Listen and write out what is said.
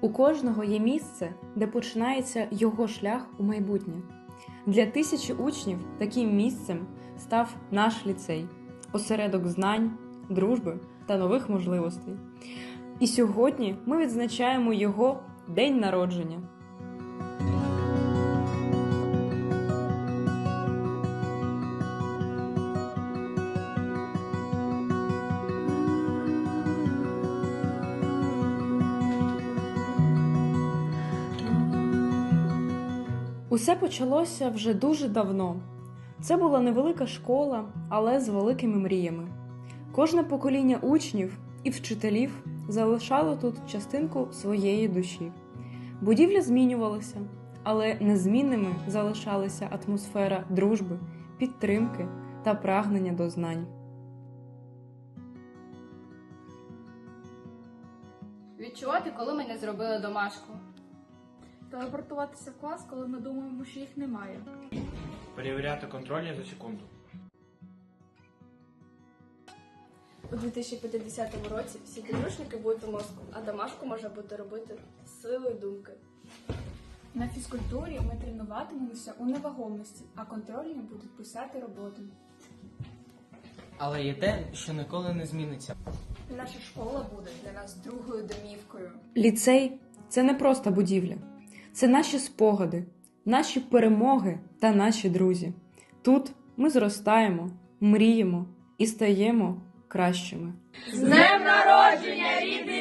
У кожного є місце, де починається його шлях у майбутнє. Для тисячі учнів таким місцем став наш ліцей, осередок знань, дружби та нових можливостей. І сьогодні ми відзначаємо його день народження. Усе почалося вже дуже давно. Це була невелика школа, але з великими мріями. Кожне покоління учнів і вчителів залишало тут частинку своєї душі. Будівля змінювалася, але незмінними залишалася атмосфера дружби, підтримки та прагнення до знань. Відчувати, коли ми зробили домашку. Телепортуватися в клас, коли ми думаємо, що їх немає. Перевіряти контрольні за секунду. У 2050 році всі підручники будуть у мозку, а домашку можна буде робити з силою думки. На фізкультурі ми тренуватимемося у невагомості, а контрольні будуть писати роботи. Але є те, що ніколи не зміниться. Наша школа буде для нас другою домівкою. Ліцей це не просто будівля, це наші спогади, наші перемоги та наші друзі. Тут ми зростаємо, мріємо і стаємо кращими. З днем народження, рідний